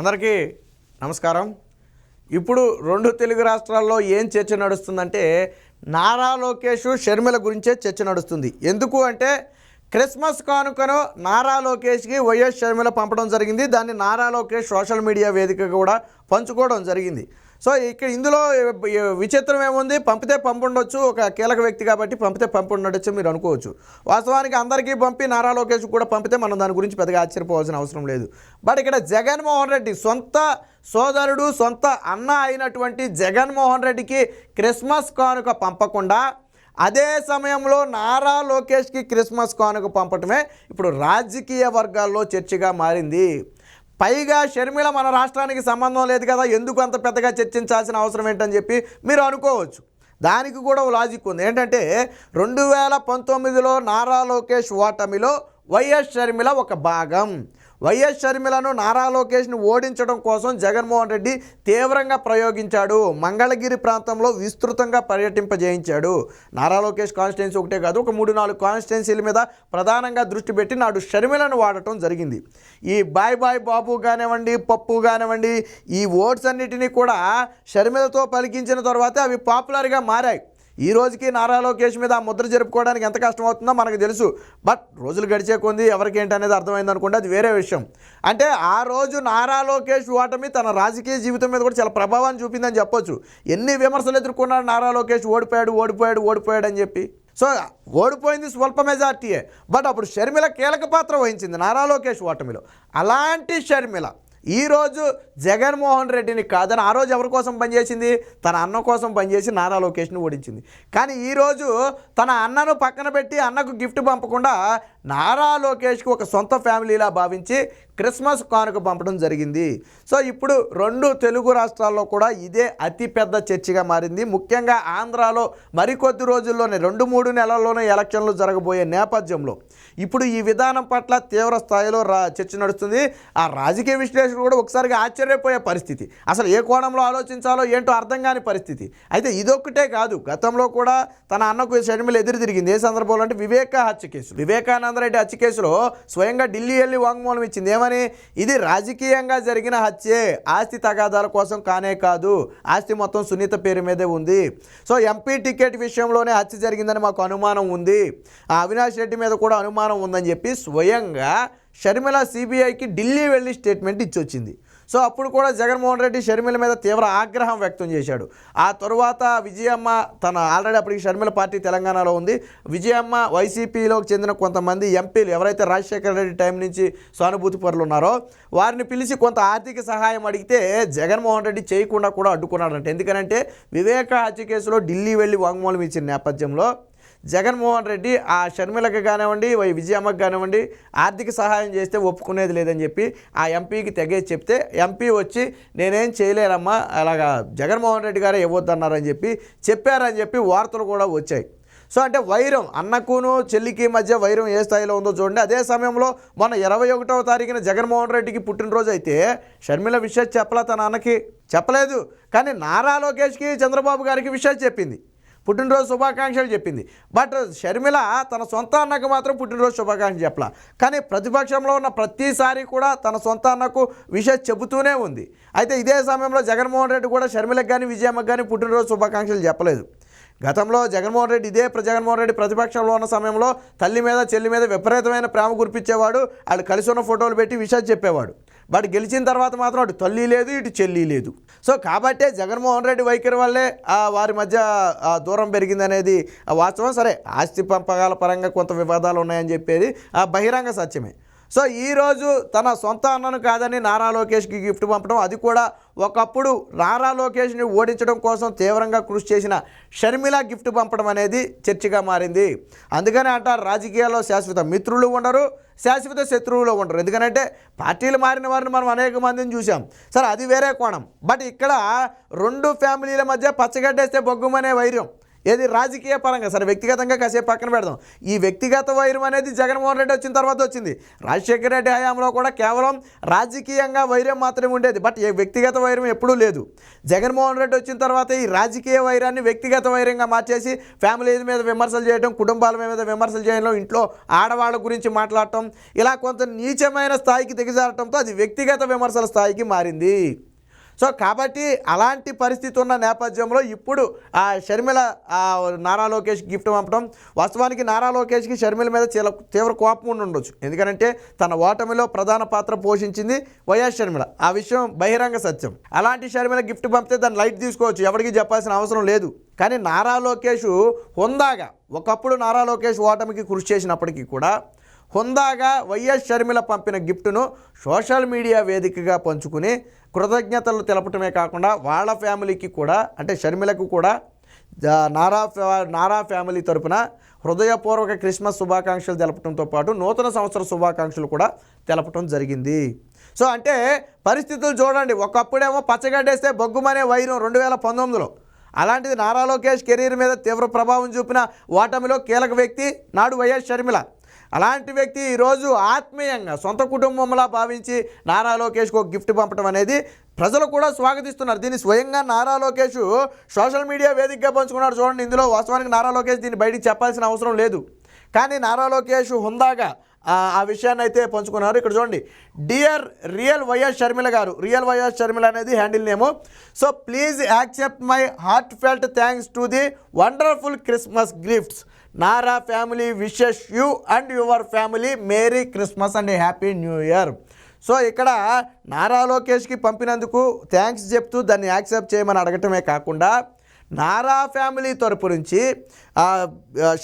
అందరికీ నమస్కారం. ఇప్పుడు రెండు తెలుగు రాష్ట్రాల్లో ఏం చర్చ నడుస్తుందంటే నారా లోకేష్ షర్మిల గురించే చర్చ నడుస్తుంది. ఎందుకు అంటే క్రిస్మస్ కానుకను నారా లోకేష్కి వైఎస్ షర్మిల పంపడం జరిగింది. దాన్ని నారా లోకేష్ సోషల్ మీడియా వేదిక కూడా పంచుకోవడం జరిగింది. సో ఇక్కడ ఇందులో విచిత్రం ఏముంది? పంపితే పంపుండొచ్చు ఒక కీలక వ్యక్తి కాబట్టి పంపితే పంపుండొచ్చు మీరు అనుకోవచ్చు. వాస్తవానికి అందరికీ పంపి నారా లోకేష్ కూడా పంపితే మనం దాని గురించి పెద్దగా ఆశ్చర్యపోవాల్సిన అవసరం లేదు. బట్ ఇక్కడ జగన్మోహన్ రెడ్డి సొంత సోదరుడు సొంత అన్న అయినటువంటి జగన్మోహన్ రెడ్డికి క్రిస్మస్ కానుక పంపకుండా అదే సమయంలో నారా లోకేష్కి క్రిస్మస్ కానుక పంపటమే ఇప్పుడు రాజకీయ వర్గాల్లో చర్చగా మారింది. పైగా షర్మిల మన రాష్ట్రానికి సంబంధం లేదు కదా ఎందుకు అంత పెద్దగా చర్చించాల్సిన అవసరం ఏంటని చెప్పి మీరు అనుకోవచ్చు. దానికి కూడా ఓ లాజిక్ ఉంది. ఏంటంటే రెండు వేల పంతొమ్మిదిలో నారా లోకేష్ ఓటమిలో వైఎస్ షర్మిల ఒక భాగం. వైఎస్ షర్మిలను నారా లోకేష్ని ఓడించడం కోసం జగన్మోహన్ రెడ్డి తీవ్రంగా ప్రయోగించాడు. మంగళగిరి ప్రాంతంలో విస్తృతంగా పర్యటింపజేయించాడు నారా లోకేష్ కాన్స్టిట్యున్సీ ఒకటే కాదు ఒక మూడు నాలుగు కాన్స్టిట్యున్సీల మీద ప్రధానంగా దృష్టి పెట్టి నాడు షర్మిలను వాడటం జరిగింది. ఈ బాయ్ బాయ్ బాబు కానివ్వండి పప్పు కానివ్వండి ఈ ఓట్స్ అన్నిటినీ కూడా షర్మిలతో పలికించిన తర్వాత అవి పాపులర్గా మారాయి. ఈ రోజుకి నారా లోకేష్ మీద ఆ ముద్ర జరుపుకోవడానికి ఎంత కష్టం అవుతుందో మనకు తెలుసు. బట్ రోజులు గడిచే కొంది ఎవరికి ఏంటి అనేది అర్థమైంది అనుకుంటే అది వేరే విషయం. అంటే ఆ రోజు నారా లోకేష్ ఓటమి తన రాజకీయ జీవితం మీద కూడా చాలా ప్రభావాన్ని చూపిందని చెప్పొచ్చు. ఎన్ని విమర్శలు ఎదుర్కొన్నాడు నారా లోకేష్ ఓడిపోయాడు ఓడిపోయాడు ఓడిపోయాడు అని చెప్పి. సో ఓడిపోయింది స్వల్ప మెజార్టీయే. బట్ అప్పుడు షర్మిల కీలక పాత్ర వహించింది నారా లోకేష్ ఓటమిలో. అలాంటి షర్మిల ఈరోజు జగన్మోహన్ రెడ్డిని కాదని ఆ రోజు ఎవరి కోసం పనిచేసింది? తన అన్న కోసం పనిచేసి నారా లోకేష్ను ఓడించింది. కానీ ఈరోజు తన అన్నను పక్కన పెట్టి అన్నకు గిఫ్ట్ పంపకుండా నారా లోకేష్కి ఒక సొంత ఫ్యామిలీలా భావించి క్రిస్మస్ కానుక పంపడం జరిగింది. సో ఇప్పుడు రెండు తెలుగు రాష్ట్రాల్లో కూడా ఇదే అతిపెద్ద చర్చగా మారింది. ముఖ్యంగా ఆంధ్రాలో మరికొద్ది రోజుల్లోనే రెండు మూడు నెలల్లోనే ఎలక్షన్లు జరగబోయే నేపథ్యంలో ఇప్పుడు ఈ విధానం పట్ల తీవ్ర స్థాయిలో రా చర్చ నడుస్తుంది. ఆ రాజకీయ విశ్లేషకులు కూడా ఒకసారిగా ఆశ్చర్యపోయే పరిస్థితి. అసలు ఏ కోణంలో ఆలోచించాలో ఏంటో అర్థం కాని పరిస్థితి. అయితే ఇదొక్కటే కాదు గతంలో కూడా తన అన్నకు షర్మిల ఎదురు తిరిగింది. ఏ సందర్భంలో అంటే వివేక హత్య కేసు. వివేకానందరెడ్డి హత్య కేసులో స్వయంగా ఢిల్లీ వెళ్ళి వాంగ్మూలం ఇచ్చింది. ఏమని ఇది రాజకీయంగా జరిగిన హత్యే. ఆస్తి తగాదాల కోసం కానే కాదు ఆస్తి మొత్తం సునీత పేరు మీదే ఉంది. సో ఎంపీ టికెట్ విషయంలోనే హత్య జరిగిందని మాకు అనుమానం ఉంది. ఆ అవినాష్ రెడ్డి మీద కూడా అనుమానం ఉందని చెప్పి స్వయంగా షర్మిల సిబిఐకి ఢిల్లీ వెళ్ళి స్టేట్మెంట్ ఇచ్చొచ్చింది. సో అప్పుడు కూడా జగన్మోహన్ రెడ్డి షర్మిల మీద తీవ్ర ఆగ్రహం వ్యక్తం చేశాడు. ఆ తరువాత విజయమ్మ తన ఆల్రెడీ అప్పటికి షర్మిల పార్టీ తెలంగాణలో ఉంది. విజయమ్మ వైసీపీలోకి చెందిన కొంతమంది ఎంపీలు ఎవరైతే రాజశేఖర రెడ్డి టైం నుంచి సానుభూతి పరులు ఉన్నారో వారిని పిలిచి కొంత ఆర్థిక సహాయం అడిగితే జగన్మోహన్ రెడ్డి చేయకుండా కూడా అడ్డుకున్నాడంట. ఎందుకనంటే వివేక హత్య కేసులో ఢిల్లీ వెళ్ళి వాంగ్మూలం ఇచ్చిన నేపథ్యంలో జగన్మోహన్ రెడ్డి ఆ షర్మిలకు కానివ్వండి వై విజయమ్మకి కానివ్వండి ఆర్థిక సహాయం చేస్తే ఒప్పుకునేది లేదని చెప్పి ఆ ఎంపీకి తెగేసి చెప్తే ఎంపీ వచ్చి నేనేం చేయలేనమ్మా అలాగా జగన్మోహన్ రెడ్డి గారే ఇవ్వద్దన్నారని చెప్పి చెప్పారని చెప్పి వార్తలు కూడా వచ్చాయి. సో అంటే వైరం అన్నకును చెల్లికి మధ్య వైరం ఏ స్థాయిలో ఉందో చూడండి. అదే సమయంలో మొన్న ఇరవై ఒకటవ తారీఖున జగన్మోహన్ రెడ్డికి పుట్టినరోజు అయితే షర్మిల విషయం చెప్పలా తన అన్నకి చెప్పలేదు. కానీ నారా లోకేష్కి చంద్రబాబు గారికి విషయాలు చెప్పింది. పుట్టినరోజు శుభాకాంక్షలు చెప్పింది. బట్ షర్మిల తన సొంత అన్నకు మాత్రం పుట్టినరోజు శుభాకాంక్షలు చెప్పలా. కానీ ప్రతిపక్షంలో ఉన్న ప్రతిసారి కూడా తన సొంత అన్నకు విషయం చెబుతూనే ఉంది. అయితే ఇదే సమయంలో జగన్మోహన్ రెడ్డి కూడా షర్మిలకు కానీ విజయమ్మకు కానీ పుట్టినరోజు శుభాకాంక్షలు చెప్పలేదు. గతంలో జగన్మోహన్ రెడ్డి ఇదే జగన్మోహన్ రెడ్డి ప్రతిపక్షంలో ఉన్న సమయంలో తల్లి మీద చెల్లి మీద విపరీతమైన ప్రేమ కురిపించేవాడు. వాళ్ళు కలిసి ఉన్న ఫోటోలు పెట్టి విషయం చెప్పేవాడు. వాడు గెలిచిన తర్వాత మాత్రం అటు తల్లి లేదు ఇటు చెల్లి లేదు. సో కాబట్టే జగన్మోహన్ రెడ్డి వైఖరి వల్లే వారి మధ్య దూరం పెరిగిందనేది ఆ, వాస్తవం. సరే ఆస్తి పంపకాల పరంగా కొంత వివాదాలు ఉన్నాయని చెప్పేది ఆ, బహిరంగ సత్యమే. సో ఈరోజు తన సొంత అన్నను కాదని నారా లోకేష్కి గిఫ్ట్ పంపడం అది కూడా ఒకప్పుడు నారా లోకేష్ని ఓడించడం కోసం తీవ్రంగా కృషి చేసిన షర్మిల గిఫ్ట్ పంపడం అనేది చర్చగా మారింది. అందుకనే అంటారు రాజకీయాల్లో శాశ్వత మిత్రులు ఉండరు శాశ్వత శత్రువులో ఉంటారు ఎందుకంటే పార్టీలు మారిన వారిని మనం అనేక మందిని చూసాం సరే అది వేరే కోణం. బట్ ఇక్కడ రెండు ఫ్యామిలీల మధ్య పచ్చగడ్డేస్తే బొగ్గుమనే వైర్యం ఏది రాజకీయ పరంగా? సరే వ్యక్తిగతంగా కాసేపు పక్కన పెడదాం. ఈ వ్యక్తిగత వైరం అనేది జగన్మోహన్ రెడ్డి వచ్చిన తర్వాత వచ్చింది. రాజశేఖర రెడ్డి హయాంలో కూడా కేవలం రాజకీయంగా వైరం మాత్రమే ఉండేది. బట్ ఏ వ్యక్తిగత వైరం ఎప్పుడూ లేదు. జగన్మోహన్ రెడ్డి వచ్చిన తర్వాత ఈ రాజకీయ వైరాన్ని వ్యక్తిగత వైరంగా మార్చేసి ఫ్యామిలీ మీద విమర్శలు చేయడం కుటుంబాల మీద విమర్శలు చేయడం ఇంట్లో ఆడవాళ్ళ గురించి మాట్లాడటం ఇలా కొంత నీచమైన స్థాయికి దిగజారటంతో అది వ్యక్తిగత విమర్శల స్థాయికి మారింది. సో కాబట్టి అలాంటి పరిస్థితి ఉన్న నేపథ్యంలో ఇప్పుడు ఆ షర్మిల నారా లోకేష్ గిఫ్ట్ పంపడం వాస్తవానికి నారా లోకేష్కి షర్మిల మీద తీవ్ర కోపం ఉండి ఉండొచ్చు. ఎందుకంటే తన ఓటమిలో ప్రధాన పాత్ర పోషించింది వైఎస్ షర్మిల. ఆ విషయం బహిరంగ సత్యం. అలాంటి షర్మిల గిఫ్ట్ పంపితే దాన్ని లైట్ తీసుకోవచ్చు ఎవరికి చెప్పాల్సిన అవసరం లేదు. కానీ నారా లోకేష్ హుందాగా ఒకప్పుడు నారా లోకేష్ ఓటమికి కృషి చేసినప్పటికీ కూడా హుందాగా వైఎస్ షర్మిల పంపిన గిఫ్ట్ను సోషల్ మీడియా వేదికగా పంచుకుని కృతజ్ఞతలు తెలపటమే కాకుండా వాళ్ళ ఫ్యామిలీకి కూడా అంటే షర్మిలకు కూడా నారా ఫ్యా- నారా ఫ్యామిలీ తరపున హృదయపూర్వక క్రిస్మస్ శుభాకాంక్షలు తెలపడంతో పాటు నూతన సంవత్సర శుభాకాంక్షలు కూడా తెలపడం జరిగింది. సో అంటే పరిస్థితులు చూడండి. ఒకప్పుడేమో పచ్చగడ్డేస్తే బొగ్గుమనే వైరం రెండు వేల పంతొమ్మిదిలో. అలాంటిది నారా లోకేష్ కెరీర్ మీద తీవ్ర ప్రభావం చూపిన ఓటమిలో కీలక వ్యక్తి నాడు వైఎస్ షర్మిల. అలాంటి వ్యక్తి ఈరోజు ఆత్మీయంగా సొంత కుటుంబంలా భావించి నారా లోకేష్కి ఒక గిఫ్ట్ పంపడం అనేది ప్రజలు కూడా స్వాగతిస్తున్నారు. దీన్ని స్వయంగా నారా లోకేష్ సోషల్ మీడియా వేదికగా పంచుకున్నారు చూడండి ఇందులో వాస్తవానికి నారా లోకేష్ దీన్ని బయటికి చెప్పాల్సిన అవసరం లేదు. కానీ నారా లోకేష్ హుందాగా ఆ ఆ విషయాన్ని అయితే పంచుకున్నారు. ఇక్కడ చూడండి డియర్ రియల్ వైఎస్ షర్మిల గారు రియల్ వైఎస్ షర్మిల అనేది handle name. So please accept my heartfelt thanks to the wonderful Christmas gifts. Nara family wishes you and your family merry Christmas and happy new year. So ఇక్కడ నారా లోకేష్కి పంపినందుకు thanks చెప్తూ దాన్ని accept చేయమని అడగటమే కాకుండా Nara family తరపు నుంచి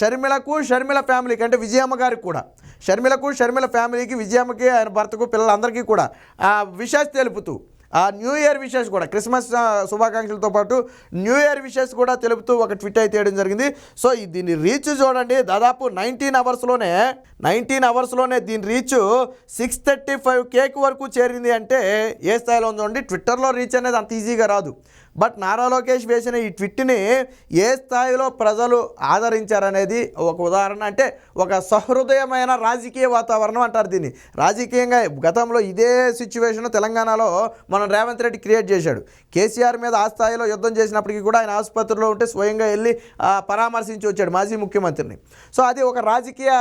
షర్మిలకు షర్మిల ఫ్యామిలీకి అంటే విజయమ్మ గారికి కూడా షర్మిలకు షర్మిల ఫ్యామిలీకి విజయమ్మకి ఆయన భర్తకు పిల్లలందరికీ కూడా ఆ విషెస్ తెలుపుతూ ఆ న్యూ ఇయర్ విషెస్ కూడా క్రిస్మస్ శుభాకాంక్షలతో పాటు న్యూ ఇయర్ విషెస్ కూడా తెలుపుతూ ఒక ట్విట్ అయితే చేయడం జరిగింది. సో దీని రీచ్ చూడండి దాదాపు నైన్టీన్ అవర్స్లోనే నైన్టీన్ అవర్స్లోనే దీని reach six thirty five K వరకు చేరింది అంటే ఏ స్థాయిలో ఉందండి ట్విట్టర్లో రీచ్ అనేది అంత ఈజీగా రాదు. బట్ నారా లోకేష్ వేసిన ఈ ట్విట్ని ఏ స్థాయిలో ప్రజలు ఆదరించారనేది ఒక ఉదాహరణ అంటే ఒక సహృదయమైన రాజకీయ వాతావరణం అంటారు దీన్ని. రాజకీయంగా గతంలో ఇదే సిచ్యువేషన్ తెలంగాణలో మనం రేవంత్ రెడ్డి క్రియేట్ చేశాడు. కేసీఆర్ మీద ఆ స్థాయిలో యుద్ధం చేసినప్పటికీ కూడా ఆయన ఆసుపత్రిలో ఉంటే స్వయంగా వెళ్ళి పరామర్శించి వచ్చాడు మాజీ ముఖ్యమంత్రిని. సో అది ఒక రాజకీయ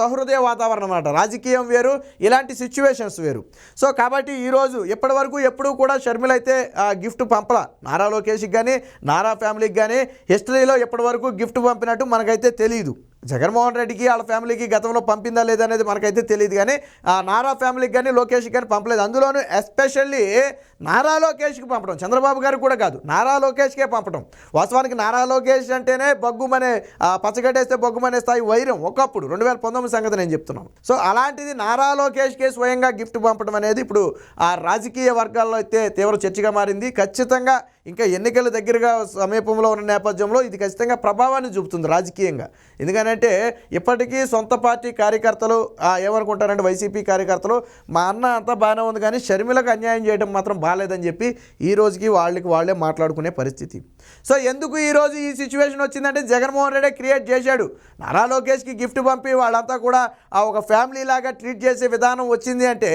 సహృదయ వాతావరణం అన్నమాట. రాజకీయం వేరు ఇలాంటి సిచ్యువేషన్స్ వేరు. సో కాబట్టి ఈరోజు ఎప్పటి వరకు ఎప్పుడూ కూడా షర్మిల అయితే గిఫ్ట్ పంపల. నారా లోకేష్కి కానీ నారా ఫ్యామిలీకి కానీ హిస్టరీలో ఇప్పటివరకు గిఫ్ట్ పంపినట్టు మనకైతే తెలియదు జగన్మోహన్ రెడ్డికి వాళ్ళ ఫ్యామిలీకి గతంలో పంపిందా లేదా అనేది మనకైతే తెలియదు కానీ ఆ నారా ఫ్యామిలీకి కానీ లోకేష్కి కానీ పంపలేదు. అందులోనూ ఎస్పెషల్లీ నారా లోకేష్కి పంపడం చంద్రబాబు గారు కూడా కాదు నారా లోకేష్కే పంపడం. వాస్తవానికి నారా లోకేష్ అంటేనే బొగ్గుమనే ఆ, పచ్చగడ్డేస్తే బొగ్గుమనే స్థాయి వైరం ఒకప్పుడు రెండు వేల పంతొమ్మిది సంగతి నేను చెప్తున్నాను. సో అలాంటిది నారా లోకేష్కే స్వయంగా గిఫ్ట్ పంపడం అనేది ఇప్పుడు ఆ రాజకీయ వర్గాల్లో అయితే తీవ్ర చర్చగా మారింది. ఖచ్చితంగా ఇంకా ఎన్నికల దగ్గరగా సమీపంలో ఉన్న నేపథ్యంలో ఇది ఖచ్చితంగా ప్రభావాన్ని చూపుతుంది రాజకీయంగా. ఎందుకనంటే ఇప్పటికీ సొంత పార్టీ కార్యకర్తలు ఏమనుకుంటారంటే వైసీపీ కార్యకర్తలు మా అన్న అంతా బాగానే ఉంది కానీ షర్మిలకు అన్యాయం చేయడం మాత్రం బాగాలేదని చెప్పి ఈ రోజుకి వాళ్ళకి వాళ్ళే మాట్లాడుకునే పరిస్థితి. సో ఎందుకు ఈరోజు ఈ సిచ్యువేషన్ వచ్చిందంటే జగన్మోహన్ రెడ్డి క్రియేట్ చేశాడు. నారా లోకేష్కి గిఫ్ట్ పంపి వాళ్ళంతా కూడా ఆ ఒక ఫ్యామిలీ లాగా ట్రీట్ చేసే విధానం వచ్చింది అంటే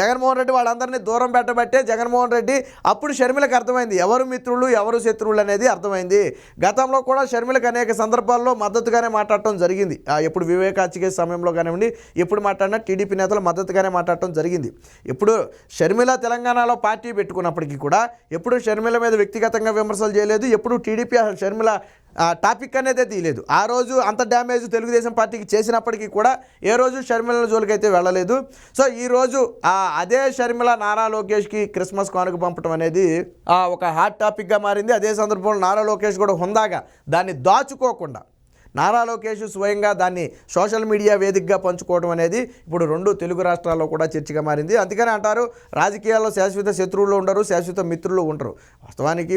జగన్మోహన్ రెడ్డి వాళ్ళందరినీ దూరం పెట్టబట్టే జగన్మోహన్ రెడ్డి అప్పుడు షర్మిలకు అర్థమైంది. ఎవరు మిత్రులు ఎవరు శత్రువులు అనేది అర్థమైంది. గతంలో కూడా షర్మిలకు అనేక సందర్భాల్లో మద్దతుగానే మాట్లాడటం జరిగింది. ఆ, ఎప్పుడు వివేకాచికే సమయంలో కానివ్వండి ఎప్పుడు మాట్లాడినా టీడీపీ నేతలు మద్దతుగానే మాట్లాడటం జరిగింది. ఇప్పుడు షర్మిల తెలంగాణలో పార్టీ పెట్టుకున్నప్పటికీ కూడా ఎప్పుడు షర్మిల మీద వ్యక్తిగతంగా విమర్శలు చేయలేదు ఎప్పుడు టీడీపీ షర్మిల టాపిక్ అనేది తీయలేదు. ఆ రోజు అంత డ్యామేజ్ తెలుగుదేశం పార్టీకి చేసినప్పటికీ కూడా ఏ రోజు షర్మిల జోలికి అయితే వెళ్ళలేదు. సో ఈ రోజు అదే షర్మిల నారా లోకేష్కి క్రిస్మస్ కానుక పంపడం అనేది ఒక హాట్ టాపిక్గా మారింది. అదే సందర్భంలో నారా లోకేష్ కూడా హుందాగా దాన్ని దాచుకోకుండా నారా లోకేష్ స్వయంగా దాన్ని సోషల్ మీడియా వేదికగా పంచుకోవడం అనేది ఇప్పుడు రెండు తెలుగు రాష్ట్రాల్లో కూడా చర్చగా మారింది. అందుకని అంటారు రాజకీయాల్లో శాశ్వత శత్రువులు ఉండరు శాశ్వత మిత్రులు ఉండరు. వాస్తవానికి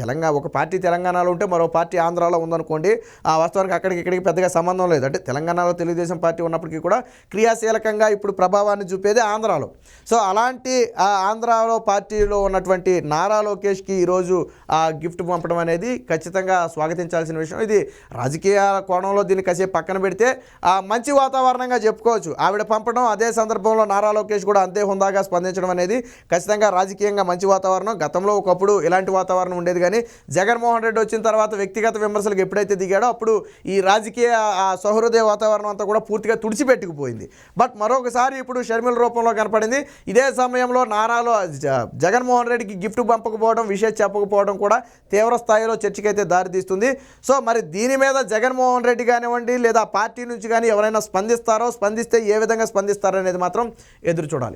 తెలంగాణ ఒక పార్టీ తెలంగాణలో ఉంటే మరో పార్టీ ఆంధ్రాలో ఉందనుకోండి ఆ వాస్తవానికి అక్కడికి ఇక్కడికి పెద్దగా సంబంధం లేదు. అంటే తెలంగాణలో తెలుగుదేశం పార్టీ ఉన్నప్పటికీ కూడా క్రియాశీలకంగా ఇప్పుడు ప్రభావాన్ని చూపేది ఆంధ్రాలో. సో అలాంటి ఆ ఆంధ్రాలో పార్టీలో ఉన్నటువంటి నారా లోకేష్కి ఈరోజు ఆ గిఫ్ట్ పంపడం అనేది ఖచ్చితంగా స్వాగతించాల్సిన విషయం. ఇది రాజకీయ కోణంలో దీన్ని కాసేపు పక్కన పెడితే మంచి వాతావరణంగా చెప్పుకోవచ్చు. ఆవిడ పంపడం అదే సందర్భంలో నారా లోకేష్ కూడా అంతే హుందాగా స్పందించడం అనేది ఖచ్చితంగా రాజకీయంగా మంచి వాతావరణం. గతంలో ఒకప్పుడు ఇలాంటి వాతావరణం ఉండేది కానీ జగన్మోహన్ రెడ్డి వచ్చిన తర్వాత వ్యక్తిగత విమర్శలకు ఎప్పుడైతే దిగాడో అప్పుడు ఈ రాజకీయ ఆ సౌహృదయ వాతావరణం అంతా కూడా పూర్తిగా తుడిచిపెట్టుకుపోయింది. బట్ మరొకసారి ఇప్పుడు షర్మిల రూపంలో కనపడింది. ఇదే సమయంలో నారాలో జగన్మోహన్ రెడ్డికి గిఫ్ట్ పంపకపోవడం విషయం చెప్పకపోవడం కూడా తీవ్ర స్థాయిలో చర్చకైతే దారితీస్తుంది. సో మరి దీని మీద జగన్ జగన్మోహన్ రెడ్డి కానివ్వండి లేదా పార్టీ నుంచి కానీ ఎవరైనా స్పందిస్తారో స్పందిస్తే ఏ విధంగా స్పందిస్తారో అనేది మాత్రం ఎదురు చూడాలి.